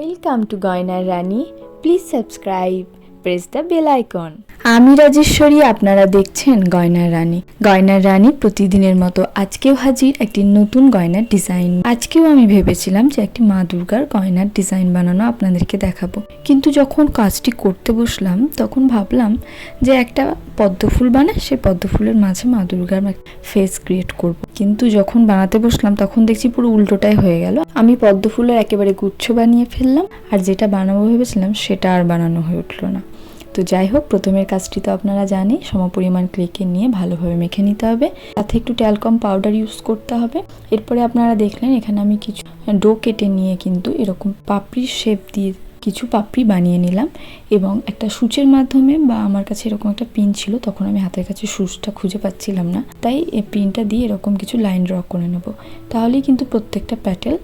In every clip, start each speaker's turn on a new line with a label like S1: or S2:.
S1: Welcome to গয়নার রানী please subscribe press the bell icon. আমি রাজেশ্বরী, আপনারা দেখছেন গয়নার রানী। গয়নার রানী প্রতিদিনের মতো আজকেও হাজির একটি নতুন গয়নার ডিজাইন। আজকেও আমি ভেবেছিলাম যে একটি মা দুর্গার গয়নার ডিজাইন বানানো আপনাদেরকে দেখাবো। কিন্তু যখন কাজটি করতে বসলাম, তখন ভাবলাম যে একটা পদ্মফুল বানায় সেই পদ্মফুলের মাঝে মা দুর্গার ফেস ক্রিয়েট করব। কিন্তু যখন বানাতে বসলাম, তখন দেখছি পুরো উল্টোটাই হয়ে গেল। আমি পদ্মফুলের একেবারে গুচ্ছ বানিয়ে ফেললাম, আর যেটা বানাবো ভেবেছিলাম, সেটা আর বানানো হয়ে উঠল না। তো যাই হোক, প্রথমের কাজটি তো আপনারা জানি সমপরিমাণ ক্লিকে নিয়ে ভালোভাবে মেখে নিতে হবে। সাথে একটু ট্যালকম পাউডার ইউজ করতে হবে। এরপরে আপনারা দেখলেন, এখানে আমি কিছু ডো কেটে নিয়ে কিন্তু এরকম পাপড়ির শেপ দিয়ে কিছু পাপড়ি বানিয়ে নিলাম এবং একটা সূচের মাধ্যমে বা আমার কাছে এরকম একটা পিন ছিল, তখন আমি হাতের কাছে সুচটা খুঁজে পাচ্ছিলাম না। তাই এই পিনটা দিয়ে এরকম কিছু লাইন ড্র করে নেব। তাহলেই কিন্তু প্রত্যেকটা প্যাটেল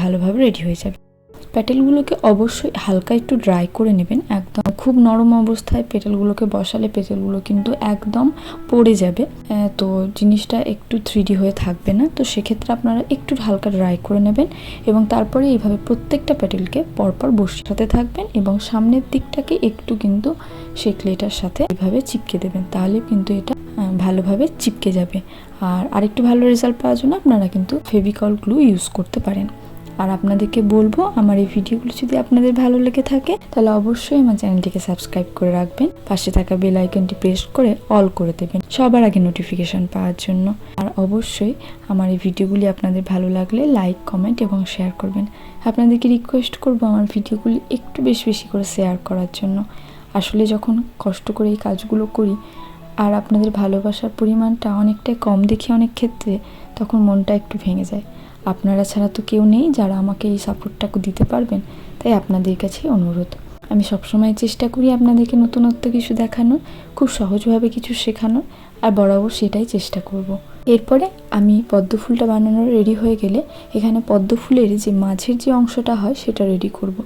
S1: ভালোভাবে রেডি হয়ে যাবে। প্যাটেলগুলোকে অবশ্যই হালকা একটু ড্রাই করে নেবেন, একদম খুব নরম অবস্থায় পেটেলগুলোকে বসালে পেটেলগুলো কিন্তু একদম পড়ে যাবে। তো জিনিসটা একটু থ্রিডি হয়ে থাকবে না, তো সেক্ষেত্রে আপনারা একটু হালকা ড্রাই করে নেবেন এবং তারপরে এইভাবে প্রত্যেকটা প্যাটেলকে পরপর বসাতে থাকবেন এবং সামনের দিকটাকে একটু কিন্তু সেই ক্লেটার সাথে এইভাবে চিপকে দেবেন, তাহলে কিন্তু এটা ভালোভাবে চিপকে যাবে। আর আরেকটু ভালো রেজাল্ট পাওয়ার জন্য আপনারা কিন্তু ফেভিকল গ্লু ইউজ করতে পারেন। আর আপনাদেরকে বলব, আমার এই ভিডিওগুলো যদি আপনাদের ভালো লেগে থাকে, তাহলে অবশ্যই আমার চ্যানেলটিকে সাবস্ক্রাইব করে রাখবেন। পাশে থাকা বেল আইকনটি প্রেস করে অল করে দেবেন সবার আগে নোটিফিকেশন পাওয়ার জন্য। আর অবশ্যই আমার এই ভিডিওগুলি আপনাদের ভালো লাগলে লাইক কমেন্ট এবং শেয়ার করবেন। আপনাদেরকে রিকোয়েস্ট করব আমার ভিডিওগুলি একটু বেশি বেশি করে শেয়ার করার জন্য। আসলে যখন কষ্ট করে এই কাজগুলো করি আর আপনাদের ভালোবাসার পরিমাণটা অনেকটাই কম দেখি অনেক ক্ষেত্রে, তখন মনটা একটু ভেঙে যায় আপনারা ছাড়া তো কেউ নেই যারা আমাকে এই সাপোর্টটা দিতে পারবেন, তাই আপনাদের কাছে অনুরোধ আমি সবসময় চেষ্টা করি আপনাদেরকে নতুনত্ব কিছু দেখানোর, খুব সহজভাবে কিছু শেখানোর, আর বরাবর সেটাই চেষ্টা করব। এরপরে আমি পদ্ম ফুলটা বানানোর রেডি হয়ে গেলে, এখানে পদ্ম ফুলের যে মাঝের যে অংশটা হয় সেটা রেডি করব।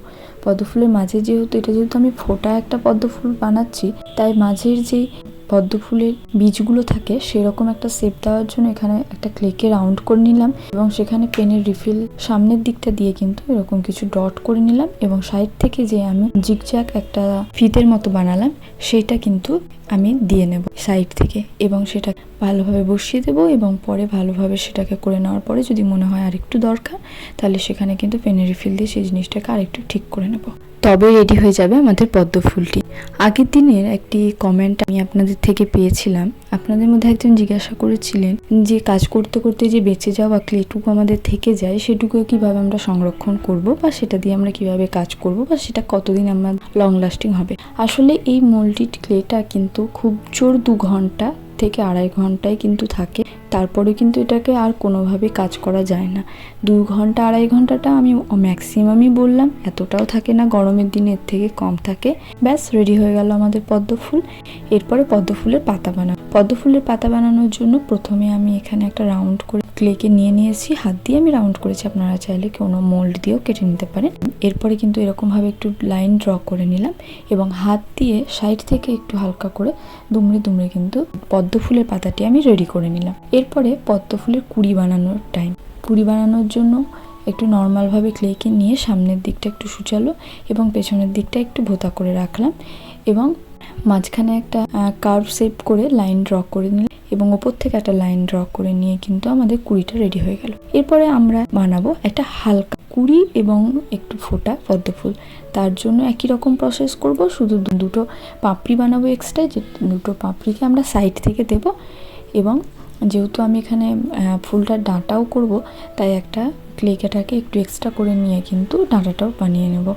S1: পদ্ম ফুলের মাঝে যেহেতু, এটা যেহেতু আমি ফোটা একটা পদ্ম ফুল বানাচ্ছি, তাই মাঝের যেই পদ্ম ফুলের বীজগুলো থাকে, সেরকম একটা সেপ দেওয়ার জন্য এখানে একটা ক্লেকে রাউন্ড করে নিলাম এবং সেখানে পেনের রিফিল সামনের দিকটা দিয়ে কিন্তু এরকম কিছু ডট করে নিলাম এবং সাইড থেকে যে আমি জিগজ্যাক একটা ফিতের মতো বানালাম, সেটা কিন্তু আমি দিয়ে নেব সাইড থেকে এবং সেটা ভালোভাবে বসিয়ে দেবো এবং পরে ভালোভাবে সেটাকে করে নেওয়ার পরে যদি মনে হয় আরেকটু দরকার, তাহলে সেখানে কিন্তু পেনের রিফিল দিয়ে সেই জিনিসটাকে আরেকটু ঠিক করে নেব। তবে রেডি হয়ে যাবে আমাদের পদ্ম ফুলটি। আগের দিনের একটি কমেন্ট আমি আপনাদের থেকে পেয়েছিলাম। আপনাদের মধ্যে একজন জিজ্ঞাসা করেছিলেন যে কাজ করতে করতে যে বেঁচে যাওয়া ক্লেটুকু আমাদের থেকে যায় সেটুকু কীভাবে আমরা সংরক্ষণ করব বা সেটা দিয়ে আমরা কীভাবে কাজ করব বা সেটা কতদিন আমরা লং লাস্টিং হবে? আসলে এই মোল্ডিড ক্লেটা কিন্তু খুব জোর দু ঘণ্টা থেকে আড়াই ঘন্টায় কিন্তু থাকে। তারপরে কিন্তু এটাকে আর কোনোভাবে কাজ করা যায় না। দু ঘণ্টা, আড়াই ঘন্টাটা আমি ম্যাক্সিমামই বললাম, এতটাও থাকে না, গরমের দিনে এর থেকে কম থাকে। ব্যাস রেডি হয়ে গেল আমাদের পদ্ম ফুল। এরপরে পদ্ম ফুলের পাতা বানানো। পদ্ম ফুলের পাতা বানানোর জন্য প্রথমে আমি এখানে একটা রাউন্ড করে ক্লেকে নিয়ে নিয়েছি। হাত দিয়ে আমি রাউন্ড করেছি, আপনারা চাইলে কোনো মোল্ড দিয়েও কেটে নিতে পারেন। এরপরে কিন্তু এরকমভাবে একটু লাইন ড্র করে নিলাম এবং হাত দিয়ে সাইড থেকে একটু হালকা করে দুমড়ে দুমড়ে কিন্তু পদ্ম ফুলের পাতাটি আমি রেডি করে নিলাম। এরপরে পদ্ম ফুলের কুড়ি বানানোর টাইম কুড়ি বানানোর জন্য একটু নর্মালভাবে ক্লেকে নিয়ে সামনের দিকটা একটু সুচালো এবং পেছনের দিকটা একটু ভোতা করে রাখলাম এবং মাঝখানে একটা কার্ভ শেপ করে লাইন ড্র করে নিলাম এবং ওপর থেকে একটা লাইন ড্র করে নিয়ে কিন্তু আমাদের কুড়িটা রেডি হয়ে গেল। এরপরে আমরা বানাবো একটা হালকা কুড়ি এবং একটু ফোটা পদ্ম ফুল তার জন্য একই রকম প্রসেস করব, শুধু দুটো পাপড়ি বানাবো এক্সট্রা যে দুটো পাপড়িকে আমরা সাইড থেকে দেব এবং যেহেতু আমি এখানে ফুলটার ডাঁটাও করব, তাই একটা ক্লেকেটাকে একটু এক্সট্রা করে নিয়ে কিন্তু ডাঁটাটাও বানিয়ে নেব।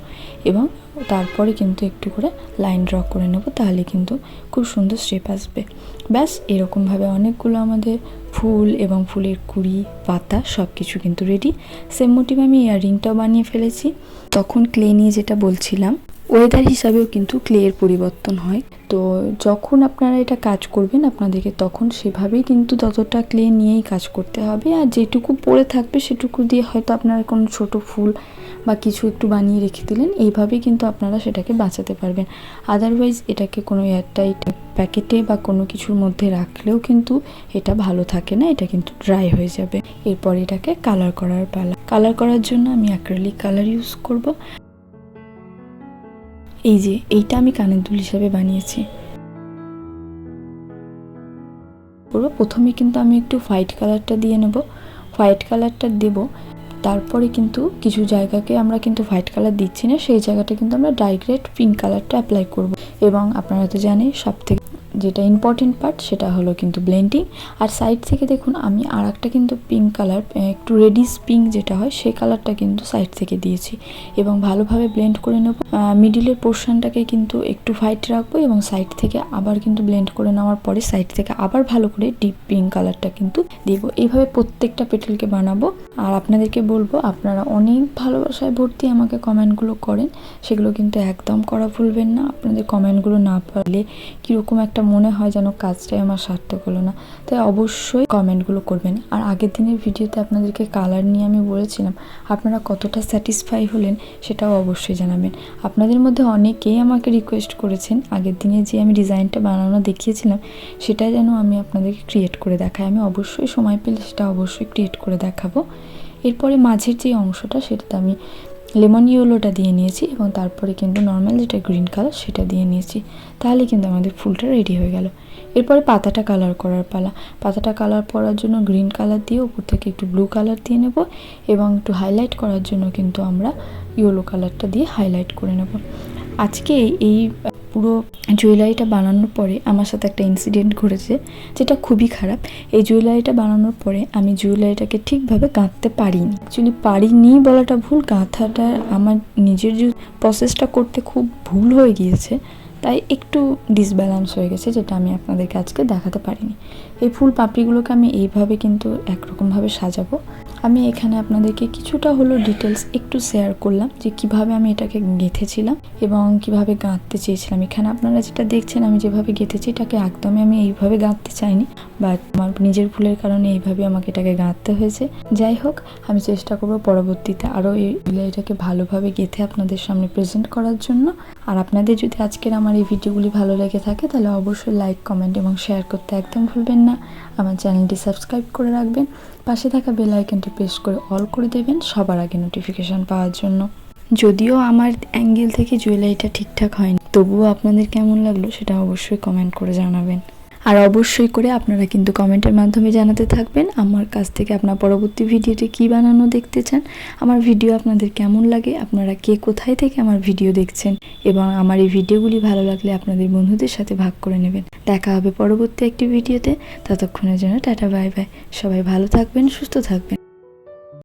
S1: এবং তারপরে কিন্তু একটু করে লাইন ড্র করে নেব, তাহলে কিন্তু খুব সুন্দর শেপ আসবে। ব্যাস, এরকমভাবে অনেকগুলো আমাদের ফুল এবং ফুলের কুড়ি, পাতা সব কিছু কিন্তু রেডি সেম মোটিভ আমি ইয়াররিংটাও বানিয়ে ফেলেছি। তখন ক্লে নিয়ে যেটা বলছিলাম ওয়েদার হিসাবেও কিন্তু ক্লের পরিবর্তন হয়। তো যখন আপনারা এটা কাজ করবেন আপনাদেরকে তখন সেভাবেই কিন্তু ততটা ক্লে নিয়েই কাজ করতে হবে। আর যেটুকু পড়ে থাকবে সেটুকু দিয়ে হয়তো আপনারা কোনো ছোট ফুল বা কিছু একটু বানিয়ে রেখে দিলেন, এইভাবেই কিন্তু আপনারা সেটাকে বাঁচাতে পারবেন। আদারওয়াইজ এটাকে কোনো এয়ারটাইট প্যাকেটে বা কোনো কিছুর মধ্যে রাখলেও কিন্তু এটা ভালো থাকে না, এটা কিন্তু ড্রাই হয়ে যাবে। এরপর এটাকে কালার করার পালা। কালার করার জন্য আমি অ্যাক্রেলিক কালার ইউজ করব। এই যে, এইটা আমি কানের দুল হিসাবে বানিয়েছি। করব প্রথমে কিন্তু আমি একটু হোয়াইট কালারটা দিয়ে নেব। হোয়াইট কালারটা দেব, তারপরে কিন্তু কিছু জায়গাকে আমরা কিন্তু হোয়াইট কালার দিচ্ছি না, সেই জায়গাটা কিন্তু আমরা ডাইরেক্ট পিঙ্ক কালারটা অ্যাপ্লাই করব। এবং আপনারা তো জানেন সব থেকে যেটা ইম্পর্টেন্ট পার্ট সেটা হলো কিন্তু ব্লেন্ডিং আর সাইড থেকে দেখুন, আমি আর একটা কিন্তু পিঙ্ক কালার একটু রেডিস পিঙ্ক যেটা হয়, সেই কালারটা কিন্তু সাইড থেকে দিয়েছি। এবং ভালোভাবে ব্লেন্ড করে নেব। মিডিলের পোর্শনটাকে কিন্তু একটু হোয়াইট রাখব এবং সাইড থেকে আবার কিন্তু ব্লেন্ড করে নেওয়ার পরে সাইড থেকে আবার ভালো করে ডিপ পিঙ্ক কালারটা কিন্তু দিব। এইভাবে প্রত্যেকটা পেটেলকে বানাবো। আর আপনাদেরকে বলব, আপনারা অনেক ভালোবাসায় ভর্তি আমাকে কমেন্টগুলো করেন। সেগুলো কিন্তু একদম করা ভুলবেন না। আপনাদের কমেন্টগুলো না পারলে কীরকম একটা মনে হয় যেন কাজটাই আমার সার্থক হলো না। তাই অবশ্যই কমেন্টগুলো করবেন। আর আগের দিনের ভিডিওতে আপনাদেরকে কালার নিয়ে আমি বলেছিলাম, আপনারা কতটা স্যাটিসফাই হলেন সেটাও অবশ্যই জানাবেন। আপনাদের মধ্যে অনেকেই আমাকে রিকোয়েস্ট করেছেন, আগের দিনে যে আমি ডিজাইনটা বানানো দেখিয়েছিলাম, সেটা যেন আমি আপনাদেরকে ক্রিয়েট করে দেখাই। আমি অবশ্যই সময় পেলে সেটা অবশ্যই ক্রিয়েট করে দেখাবো। এরপরে মাঝের যে অংশটা, সেটাতে আমি লেমন ইয়েলোটা দিয়ে নিয়েছি এবং তারপরে কিন্তু নর্মাল যেটা গ্রিন কালার সেটা দিয়ে নিয়েছি। তাহলে কিন্তু আমাদের ফুলটা রেডি হয়ে গেল। এরপরে পাতাটা কালার করার পালা। পাতাটা কালার করার জন্য গ্রিন কালার দিয়ে উপর থেকে একটু ব্লু কালার দিয়ে নেব এবং একটু হাইলাইট করার জন্য কিন্তু আমরা ইয়েলো কালারটা দিয়ে হাইলাইট করে নেব। আজকে এই পুরো জুয়েলারিটা বানানোর পরে আমার সাথে একটা ইনসিডেন্ট ঘটেছে যেটা খুবই খারাপ। এই জুয়েলারিটা বানানোর পরে আমি জুয়েলারিটাকে ঠিকভাবে গাঁথতে পারিনি। অ্যাকচুয়ালি পারিনি বলাটা ভুল, গাঁথাটা আমার নিজের যে প্রসেসটা করতে খুব ভুল হয়ে গিয়েছে, তাই একটু ডিসব্যালেন্স হয়ে গেছে যেটা আমি আপনাদেরকে আজকে দেখাতে পারিনি। এই ফুল পাপড়িগুলোকে আমি এইভাবে কিন্তু একরকমভাবে সাজাবো। আমি এখানে আপনাদেরকে কিছুটা হলো ডিটেলস একটু শেয়ার করলাম যে কীভাবে আমি এটাকে গেঁথেছিলাম এবং কীভাবে গাঁথতে চেয়েছিলাম। এখানে আপনারা যেটা দেখছেন, আমি যেভাবে গেঁথেছি, এটাকে একদমই আমি এইভাবে গাঁথতে চাইনি। বাট আমার নিজের ভুলের কারণে এইভাবে আমাকে এটাকে গাঁথতে হয়েছে। যাই হোক, আমি চেষ্টা করব পরবর্তীতে আরও এই এটাকে ভালোভাবে গেঁথে আপনাদের সামনে প্রেজেন্ট করার জন্য। আর আপনাদের যদি আজকের আমার এই ভিডিওগুলি ভালো লেগে থাকে, তাহলে অবশ্যই লাইক কমেন্ট এবং শেয়ার করতে একদম ভুলবেন না। আমার চ্যানেলটি সাবস্ক্রাইব করে রাখবেন। পাশে থাকা বেল আইকনটি প্রেস করে অল করে দেবেন সবার আগে নোটিফিকেশান পাওয়ার জন্য। যদিও আমার অ্যাঙ্গেল থেকে জুয়েলারিটা ঠিকঠাক হয়নি, তবুও আপনাদের কেমন লাগল সেটা অবশ্যই কমেন্ট করে জানাবেন। আর অবশ্যই করে আপনারা কিন্তু কমেন্টের মাধ্যমে জানাতে থাকবেন আমার কাছ থেকে আপনার পরবর্তী ভিডিওটি কি বানানো দেখতে চান, আমার ভিডিও আপনাদের কেমন লাগে, আপনারা কে কোথায় থেকে আমার ভিডিও দেখছেন এবং আমার এই ভিডিওগুলি ভালো লাগলে আপনাদের বন্ধুদের সাথে ভাগ করে নেবেন। দেখা হবে পরবর্তী একটি ভিডিওতে, ততক্ষণের জন্য টাটা, বাই বাই। সবাই ভালো থাকবেন, সুস্থ থাকবেন।